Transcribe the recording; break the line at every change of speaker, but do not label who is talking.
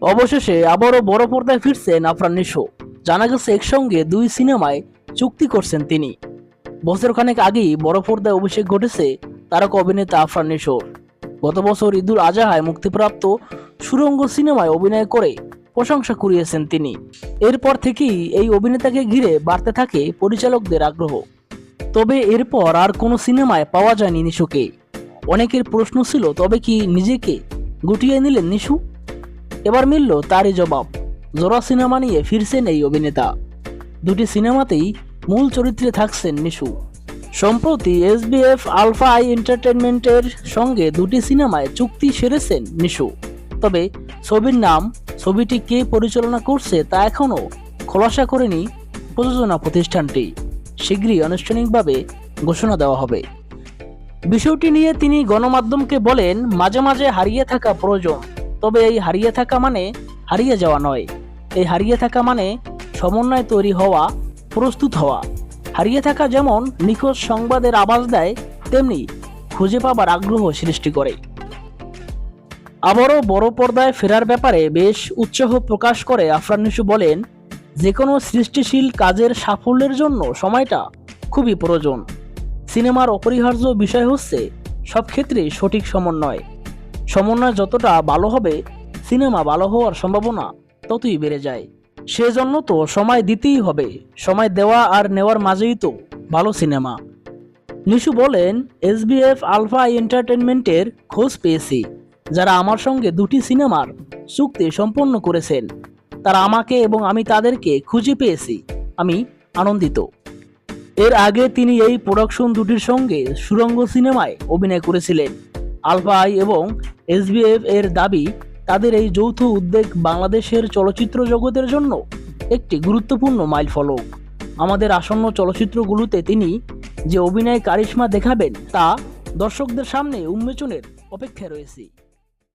অবশেষে আবারও বড় পর্দায় ফিরছেন আফরান নিশো। জানা গেছে, একসঙ্গে দুই সিনেমায় চুক্তি করছেন তিনি। বছর খানেক আগেই বড় পর্দায় অভিষেক ঘটেছে তারকা অভিনেতা আফরান নিশোর। গত বছর ঈদুল আজাহায় মুক্তিপ্রাপ্ত সুরঙ্গ সিনেমায় অভিনয় করে প্রশংসা কুড়িয়েছেন তিনি। এরপর থেকেই এই অভিনেতাকে ঘিরে বাড়তে থাকে পরিচালকদের আগ্রহ। তবে এরপর আর কোনো সিনেমায় পাওয়া যায়নি নিশুকে। অনেকের প্রশ্ন ছিল, তবে কি নিজেকে গুটিয়ে নিলেন নিশু? এবার মিলল তারই জবাব। জোড়া সিনেমা নিয়ে ফিরছেন এই অভিনেতা। দুটি সিনেমাতেই মূল চরিত্রে থাকছেন নিশু সম্প্রতি এসবিএফ আলফা আই এন্টারটেনমেন্টের সঙ্গে দুটি সিনেমায় চুক্তি সেরেছেন নিশু তবে ছবির নাম, ছবিটি কে পরিচালনা করছে তা এখনও খোলাসা করেনি প্রযোজনা প্রতিষ্ঠানটি। শীঘ্রই আনুষ্ঠানিকভাবে ঘোষণা দেওয়া হবে। বিষয়টি নিয়ে তিনি গণমাধ্যমকে বলেন, মাঝে মাঝে হারিয়ে থাকা প্রয়োজন। তবে এই হারিয়ে থাকা মানে হারিয়ে যাওয়া নয়। এই হারিয়ে থাকা মানে সমন্বয় তৈরি হওয়া, প্রস্তুত হওয়া। হারিয়ে থাকা যেমন নিখোঁজ সংবাদের আভাস দেয়, তেমনি খুঁজে পাবার আগ্রহ সৃষ্টি করে। আবারও বড় পর্দায় ফেরার ব্যাপারে বেশ উৎসাহ প্রকাশ করে আফরান বলেন যে কোনো সৃষ্টিশীল কাজের সাফল্যের জন্য সময়টা খুবই প্রয়োজন। সিনেমার অপরিহার্য বিষয় হচ্ছে সব ক্ষেত্রে সঠিক সমন্বয়। সমন্বয় যতটা ভালো হবে, সিনেমা ভালো হওয়ার সম্ভাবনা ততই বেড়ে যায়। সেজন্য তো সময় দিতেই হবে। সময় দেওয়া আর নেওয়ার মাঝেই তো ভালো সিনেমা। নিশু বলেন, এসবিএফ আলফা এন্টারটেনমেন্টের খোঁজ পেয়েছি। যারা আমার সঙ্গে দুটি সিনেমার চুক্তি সম্পন্ন করেছেন, তারা আমাকে এবং আমি তাদেরকে খুঁজে পেয়েছি। আমি আনন্দিত। এর আগে তিনি এই প্রোডাকশন দুটির সঙ্গে সুরঙ্গ সিনেমায় অভিনয় করেছিলেন। আলফা আই এবং এসবিএফ এর দাবি, তাদের এই যৌথ উদ্যোগ বাংলাদেশের চলচ্চিত্র জগতের জন্য একটি গুরুত্বপূর্ণ মাইলফলক। আমাদের আসন্ন চলচ্চিত্রগুলোতে তিনি যে অভিনয় কারিশ্মা দেখাবেন তা দর্শকদের সামনে উন্মোচনের অপেক্ষায় রয়েছে।